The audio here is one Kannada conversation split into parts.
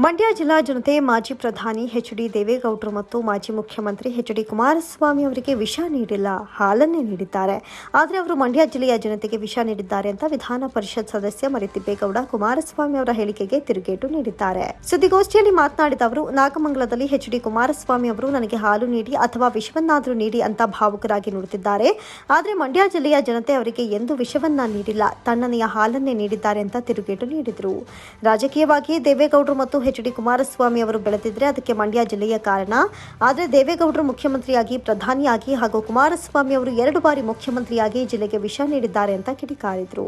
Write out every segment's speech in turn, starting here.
ಮಂಡ್ಯ ಜಿಲ್ಲಾ ಜನತೆ ಮಾಜಿ ಪ್ರಧಾನಿ ಎಚ್ ಡಿ ದೇವೇಗೌಡರು ಮತ್ತು ಮಾಜಿ ಮುಖ್ಯಮಂತ್ರಿ ಎಚ್ ಡಿ ಕುಮಾರಸ್ವಾಮಿ ಅವರಿಗೆ ವಿಷ ನೀಡಿಲ್ಲ, ಹಾಲನ್ನೇ ನೀಡಿದ್ದಾರೆ. ಆದರೆ ಅವರು ಮಂಡ್ಯ ಜಿಲ್ಲೆಯ ಜನತೆಗೆ ವಿಷ ನೀಡಿದ್ದಾರೆ ಅಂತ ವಿಧಾನ ಪರಿಷತ್ ಸದಸ್ಯ ಮರಿತಿಬ್ಬೇಗೌಡ ಕುಮಾರಸ್ವಾಮಿ ಅವರ ಹೇಳಿಕೆಗೆ ತಿರುಗೇಟು ನೀಡಿದ್ದಾರೆ. ಸುದ್ದಿಗೋಷ್ಠಿಯಲ್ಲಿ ಮಾತನಾಡಿದ ಅವರು, ನಾಗಮಂಗಲದಲ್ಲಿ ಎಚ್ ಡಿ ಕುಮಾರಸ್ವಾಮಿ ಅವರು ನನಗೆ ಹಾಲು ನೀಡಿ ಅಥವಾ ವಿಷವನ್ನಾದರೂ ನೀಡಿ ಅಂತ ಭಾವುಕರಾಗಿ ನೋಡುತ್ತಿದ್ದಾರೆ ಆದರೆ ಮಂಡ್ಯ ಜಿಲ್ಲೆಯ ಜನತೆ ಅವರಿಗೆ ಎಂದು ವಿಷವನ್ನ ನೀಡಿಲ್ಲ, ತಣ್ಣನೆಯ ಹಾಲನ್ನೇ ನೀಡಿದ್ದಾರೆ ಅಂತ ತಿರುಗೇಟು ನೀಡಿದರು. ರಾಜಕೀಯವಾಗಿ ದೇವೇಗೌಡರು ಮತ್ತು ಎಚ್ ಡಿ ಕುಮಾರಸ್ವಾಮಿ ಅವರು ಬೆಳೆದಿದ್ರೆ ಅದಕ್ಕೆ ಮಂಡ್ಯ ಜಿಲ್ಲೆಯ ಕಾರಣ. ಆದರೆ ದೇವೇಗೌಡರು ಮುಖ್ಯಮಂತ್ರಿಯಾಗಿ, ಪ್ರಧಾನಿಯಾಗಿ ಹಾಗೂ ಕುಮಾರಸ್ವಾಮಿ ಅವರು ಎರಡು ಬಾರಿ ಮುಖ್ಯಮಂತ್ರಿಯಾಗಿ ಜಿಲ್ಲೆಗೆ ವಿಷ ನೀಡಿದ್ದಾರೆ ಅಂತ ಕಿಡಿಕಾರಿದ್ರು.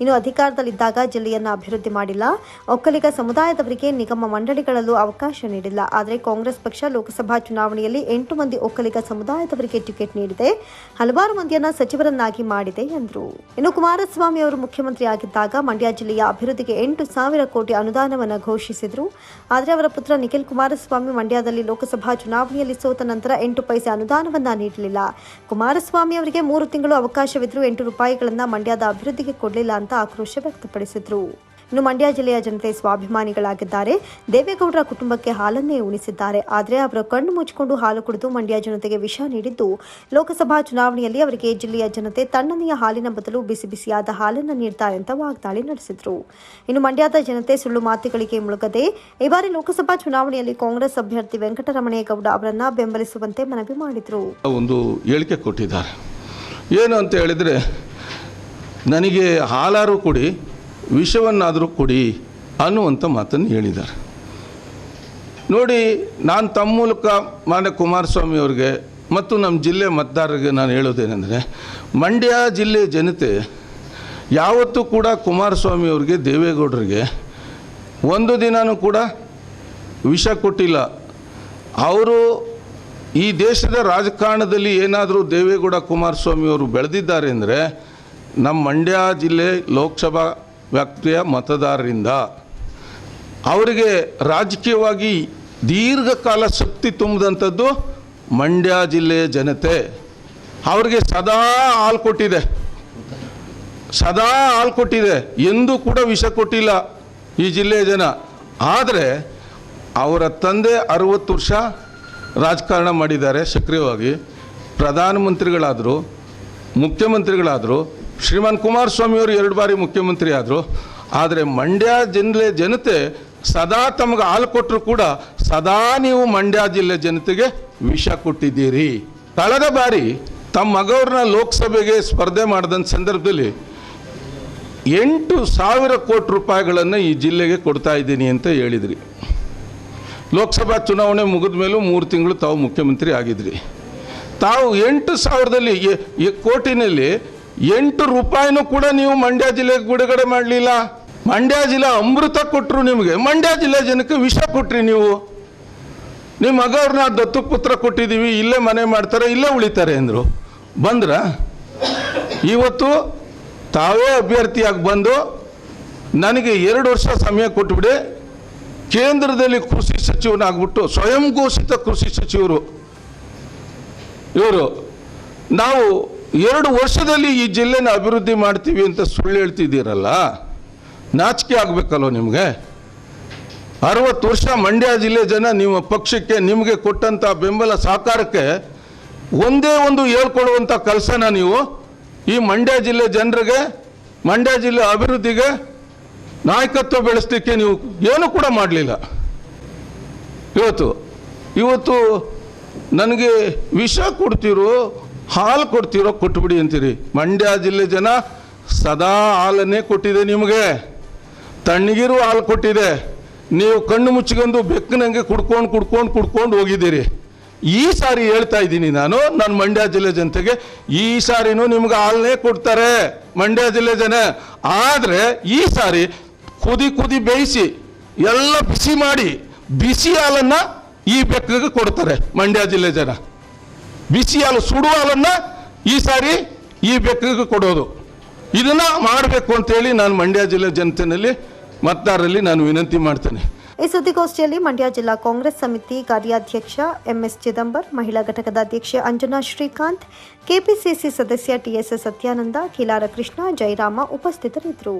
ಇನ್ನು ಅಧಿಕಾರದಲ್ಲಿದ್ದಾಗ ಜಿಲ್ಲೆಯನ್ನು ಅಭಿವೃದ್ಧಿ ಮಾಡಿಲ್ಲ. ಒಕ್ಕಲಿಗ ಸಮುದಾಯದವರಿಗೆ ನಿಗಮ ಮಂಡಳಿಗಳಲ್ಲೂ ಅವಕಾಶ ನೀಡಿಲ್ಲ. ಆದರೆ ಕಾಂಗ್ರೆಸ್ ಪಕ್ಷ ಲೋಕಸಭಾ ಚುನಾವಣೆಯಲ್ಲಿ ಎಂಟು ಮಂದಿ ಒಕ್ಕಲಿಗ ಸಮುದಾಯದವರಿಗೆ ಟಿಕೆಟ್ ನೀಡಿದೆ. ಹಲವಾರು ಮಂದಿಯನ್ನ ಸಚಿವರನ್ನಾಗಿ ಮಾಡಿದೆ ಎಂದರು. ಇನ್ನು ಕುಮಾರಸ್ವಾಮಿ ಅವರು ಮುಖ್ಯಮಂತ್ರಿಯಾಗಿದ್ದಾಗ ಮಂಡ್ಯ ಜಿಲ್ಲೆಯ ಅಭಿವೃದ್ಧಿಗೆ ಎಂಟು ಸಾವಿರ ಕೋಟಿ ಅನುದಾನವನ್ನು ಘೋಷಿಸಿದ್ರು. ಆದರೆ ಅವರ ಪುತ್ರ ನಿಖಿಲ್ ಕುಮಾರಸ್ವಾಮಿ ಮಂಡ್ಯದಲ್ಲಿ ಲೋಕಸಭಾ ಚುನಾವಣೆಯಲ್ಲಿ ಸೋತ ನಂತರ ಎಂಟು ಪೈಸೆ ಅನುದಾನವನ್ನ ನೀಡಲಿಲ್ಲ. ಕುಮಾರಸ್ವಾಮಿ ಅವರಿಗೆ ಮೂರು ತಿಂಗಳು ಅವಕಾಶವಿದ್ದರೂ ಎಂಟು ರೂಪಾಯಿಗಳನ್ನು ಮಂಡ್ಯದ ಅಭಿವೃದ್ಧಿಗೆ ಕೊಡಲಿಲ್ಲ ಅಂತ ಆಕ್ರೋಶ ವ್ಯಕ್ತಪಡಿಸಿದ್ರು. ಇನ್ನು ಮಂಡ್ಯ ಜಿಲ್ಲೆಯ ಜನತೆ ಸ್ವಾಭಿಮಾನಿಗಳಾಗಿದ್ದಾರೆ. ದೇವೇಗೌಡರ ಕುಟುಂಬಕ್ಕೆ ಹಾಲನ್ನೇ ಉಣಿಸಿದ್ದಾರೆ. ಆದರೆ ಅವರ ಕಣ್ಣು ಮುಚ್ಚಿಕೊಂಡು ಹಾಲು ಕುಡಿದು ಮಂಡ್ಯ ಜನತೆಗೆ ವಿಷ ನೀಡಿದ್ದು, ಲೋಕಸಭಾ ಚುನಾವಣೆಯಲ್ಲಿ ಅವರಿಗೆ ಜಿಲ್ಲೆಯ ಜನತೆ ತಣ್ಣನೆಯ ಹಾಲಿನ ಬದಲು ಬಿಸಿ ಬಿಸಿಯಾದ ಹಾಲನ್ನು ನೀಡ್ತಾರೆ ಅಂತ ವಾಗ್ದಾಳಿ ನಡೆಸಿದರು. ಇನ್ನು ಮಂಡ್ಯದ ಜನತೆ ಸುಳ್ಳು ಮಾತುಗಳಿಗೆ ಮುಳುಗದೆ, ಈ ಬಾರಿ ಲೋಕಸಭಾ ಚುನಾವಣೆಯಲ್ಲಿ ಕಾಂಗ್ರೆಸ್ ಅಭ್ಯರ್ಥಿ ವೆಂಕಟರಮಣೇಗೌಡ ಅವರನ್ನ ಬೆಂಬಲಿಸುವಂತೆ ಮನವಿ ಮಾಡಿದರು. ಒಂದು ಹೇಳಿಕೆ ಕೊಟ್ಟಿದ್ದಾರೆ. ಏನು ಅಂತ ಹೇಳಿದರೆ, ನನಗೆ ಹಾಲಾರು ಕೊಡಿ ವಿಷವನ್ನಾದರೂ ಕೊಡಿ ಅನ್ನುವಂಥ ಮಾತನ್ನು ಹೇಳಿದ್ದಾರೆ. ನೋಡಿ, ನಾನು ತಮ್ಮ ಮೂಲಕ ಮಾನ್ಯ ಕುಮಾರಸ್ವಾಮಿ ಅವ್ರಿಗೆ ಮತ್ತು ನಮ್ಮ ಜಿಲ್ಲೆ ಮತದಾರರಿಗೆ ನಾನು ಹೇಳೋದೇನೆಂದರೆ, ಮಂಡ್ಯ ಜಿಲ್ಲೆ ಜನತೆ ಯಾವತ್ತೂ ಕೂಡ ಕುಮಾರಸ್ವಾಮಿ ಅವ್ರಿಗೆ ದೇವೇಗೌಡರಿಗೆ ಒಂದು ದಿನವೂ ಕೂಡ ವಿಷ ಕೊಟ್ಟಿಲ್ಲ. ಅವರು ಈ ದೇಶದ ರಾಜಕಾರಣದಲ್ಲಿ ಏನಾದರೂ ದೇವೇಗೌಡ ಕುಮಾರಸ್ವಾಮಿ ಅವರು ಬೆಳೆದಿದ್ದಾರೆ ಅಂದರೆ ನಮ್ಮ ಮಂಡ್ಯ ಜಿಲ್ಲೆ ಲೋಕಸಭಾ ವ್ಯಾಪ್ತಿಯ ಮತದಾರರಿಂದ ಅವರಿಗೆ ರಾಜಕೀಯವಾಗಿ ದೀರ್ಘಕಾಲ ಶಕ್ತಿ ತುಂಬಿದಂಥದ್ದು ಮಂಡ್ಯ ಜಿಲ್ಲೆಯ ಜನತೆ. ಅವರಿಗೆ ಸದಾ ಹಾಲು ಕೊಟ್ಟಿದೆ. ಸದಾ ಹಾಲು ಕೊಟ್ಟಿದೆ. ಎಂದೂ ಕೂಡ ವಿಷ ಕೊಟ್ಟಿಲ್ಲ ಈ ಜಿಲ್ಲೆಯ ಜನ. ಆದರೆ ಅವರ ತಂದೆ ಅರುವತ್ತು ವರ್ಷ ರಾಜಕಾರಣ ಮಾಡಿದ್ದಾರೆ ಸಕ್ರಿಯವಾಗಿ. ಪ್ರಧಾನಮಂತ್ರಿಗಳಾದರು, ಮುಖ್ಯಮಂತ್ರಿಗಳಾದರು ಶ್ರೀಮಾನ್ ಕುಮಾರಸ್ವಾಮಿ ಅವರು ಎರಡು ಬಾರಿ ಮುಖ್ಯಮಂತ್ರಿ ಆದರು. ಆದರೆ ಮಂಡ್ಯ ಜಿಲ್ಲೆ ಜನತೆ ಸದಾ ತಮಗೆ ಹಾಲು ಕೊಟ್ಟರು ಕೂಡ ಸದಾ ನೀವು ಮಂಡ್ಯ ಜಿಲ್ಲೆ ಜನತೆಗೆ ವಿಷ ಕೊಟ್ಟಿದ್ದೀರಿ. ಕಳೆದ ಬಾರಿ ತಮ್ಮ ಮಗವ್ರನ್ನ ಲೋಕಸಭೆಗೆ ಸ್ಪರ್ಧೆ ಮಾಡಿದಂಥ ಸಂದರ್ಭದಲ್ಲಿ ಎಂಟು ಸಾವಿರ ಕೋಟಿ ರೂಪಾಯಿಗಳನ್ನು ಈ ಜಿಲ್ಲೆಗೆ ಕೊಡ್ತಾ ಇದ್ದೀನಿ ಅಂತ ಹೇಳಿದ್ರಿ. ಲೋಕಸಭಾ ಚುನಾವಣೆ ಮುಗಿದ ಮೇಲೂ ಮೂರು ತಿಂಗಳು ತಾವು ಮುಖ್ಯಮಂತ್ರಿ ಆಗಿದ್ರಿ. ತಾವು ಎಂಟು ಸಾವಿರದಲ್ಲಿ ಕೋಟಿನಲ್ಲಿ ಎಂಟು ರೂಪಾಯಿನೂ ಕೂಡ ನೀವು ಮಂಡ್ಯ ಜಿಲ್ಲೆಗೆ ಬಿಡುಗಡೆ ಮಾಡಲಿಲ್ಲ. ಮಂಡ್ಯ ಜಿಲ್ಲೆ ಅಮೃತ ಕೊಟ್ಟರು ನಿಮಗೆ. ಮಂಡ್ಯ ಜಿಲ್ಲೆ ಜನಕ್ಕೆ ವಿಷ ಕೊಟ್ರಿ ನೀವು. ನಿಮ್ಮ ಮಗವ್ರನ್ನ ದತ್ತು ಪುತ್ರ ಕೊಟ್ಟಿದ್ದೀವಿ, ಇಲ್ಲೇ ಮನೆ ಮಾಡ್ತಾರೆ, ಇಲ್ಲೇ ಉಳಿತಾರೆ ಅಂದರು. ಬಂದ್ರ? ಇವತ್ತು ತಾವೇ ಅಭ್ಯರ್ಥಿಯಾಗಿ ಬಂದು ನನಗೆ ಎರಡು ವರ್ಷ ಸಮಯ ಕೊಟ್ಬಿಡಿ. ಕೇಂದ್ರದಲ್ಲಿ ಕೃಷಿ ಸಚಿವನಾಗ್ಬಿಟ್ಟು ಸ್ವಯಂ ಘೋಷಿತ ಕೃಷಿ ಸಚಿವರು. ಇವರು, ನಾವು ಎರಡು ವರ್ಷದಲ್ಲಿ ಈ ಜಿಲ್ಲೆನ ಅಭಿವೃದ್ಧಿ ಮಾಡ್ತೀವಿ ಅಂತ ಸುಳ್ಳು ಹೇಳ್ತಿದ್ದೀರಲ್ಲ, ನಾಚಿಕೆ ಆಗಬೇಕಲ್ವ ನಿಮಗೆ? ಅರವತ್ತು ವರ್ಷ ಮಂಡ್ಯ ಜಿಲ್ಲೆ ಜನ ನಿಮ್ಮ ಪಕ್ಷಕ್ಕೆ ನಿಮಗೆ ಕೊಟ್ಟಂಥ ಬೆಂಬಲ ಸಹಕಾರಕ್ಕೆ ಒಂದೇ ಒಂದು ಹೇಳ್ಕೊಡುವಂಥ ಕೆಲಸನ ನೀವು? ಈ ಮಂಡ್ಯ ಜಿಲ್ಲೆ ಜನರಿಗೆ, ಮಂಡ್ಯ ಜಿಲ್ಲೆ ಅಭಿವೃದ್ಧಿಗೆ ನಾಯಕತ್ವ ಬೆಳೆಸಲಿಕ್ಕೆ ನೀವು ಏನೂ ಕೂಡ ಮಾಡಲಿಲ್ಲ. ಇವತ್ತು ಇವತ್ತು ನನಗೆ ವಿಷ ಕೊಡ್ತಿರೋ ಹಾಲು ಕೊಡ್ತಿರೋ ಕೊಟ್ಬಿಡಿ ಅಂತೀರಿ. ಮಂಡ್ಯ ಜಿಲ್ಲೆ ಜನ ಸದಾ ಹಾಲನ್ನೇ ಕೊಟ್ಟಿದೆ ನಿಮಗೆ. ತಣ್ಣಗಿರು ಹಾಲು ಕೊಟ್ಟಿದೆ. ನೀವು ಕಣ್ಣು ಮುಚ್ಕೊಂಡು ಬೆಕ್ಕನಂಗೆ ಕುಡ್ಕೊಂಡು ಕುಡ್ಕೊಂಡು ಕುಡ್ಕೊಂಡು ಹೋಗಿದ್ದೀರಿ. ಈ ಸಾರಿ ಹೇಳ್ತಾ ಇದ್ದೀನಿ ನಾನು ನನ್ನ ಮಂಡ್ಯ ಜಿಲ್ಲೆ ಜನತೆಗೆ, ಈ ಸಾರಿನೂ ನಿಮ್ಗೆ ಹಾಲನ್ನೇ ಕೊಡ್ತಾರೆ ಮಂಡ್ಯ ಜಿಲ್ಲೆ ಜನ. ಆದರೆ ಈ ಸಾರಿ ಕುದಿ ಕುದಿ ಬೇಯಿಸಿ, ಎಲ್ಲ ಬಿಸಿ ಮಾಡಿ, ಬಿಸಿ ಹಾಲನ್ನು ಈ ಬೆಕ್ಕಗೆ ಕೊಡ್ತಾರೆ ಮಂಡ್ಯ ಜಿಲ್ಲೆ ಜನ. ಬಿಸಿ ಹಾಲು ಹಾಲನ್ನು ಈ ಸಾರಿ ಈ ಬೆಕ್ಕಿಗೆ ಕೊಡೋದು. ಇದನ್ನು ಮಾಡಬೇಕು ಅಂತೇಳಿ ನಾನು ಮಂಡ್ಯ ಜಿಲ್ಲೆ ಜನತೆಯಲ್ಲಿ ಮತದಾರರಲ್ಲಿ ನಾನು ವಿನಂತಿ ಮಾಡ್ತೇನೆ. ಈ ಸುದ್ದಿಗೋಷ್ಠಿಯಲ್ಲಿ ಮಂಡ್ಯ ಜಿಲ್ಲಾ ಕಾಂಗ್ರೆಸ್ ಸಮಿತಿ ಕಾರ್ಯಾಧ್ಯಕ್ಷ ಎಂಎಸ್ ಚಿದಂಬರ್, ಮಹಿಳಾ ಘಟಕದ ಅಧ್ಯಕ್ಷೆ ಅಂಜನಾ ಶ್ರೀಕಾಂತ್, ಕೆಪಿಸಿಸಿ ಸದಸ್ಯ ಟಿಎಸ್ ಸತ್ಯಾನಂದ, ಕಿಲಾರ ಕೃಷ್ಣ ಜಯರಾಮ ಉಪಸ್ಥಿತರಿದ್ದರು.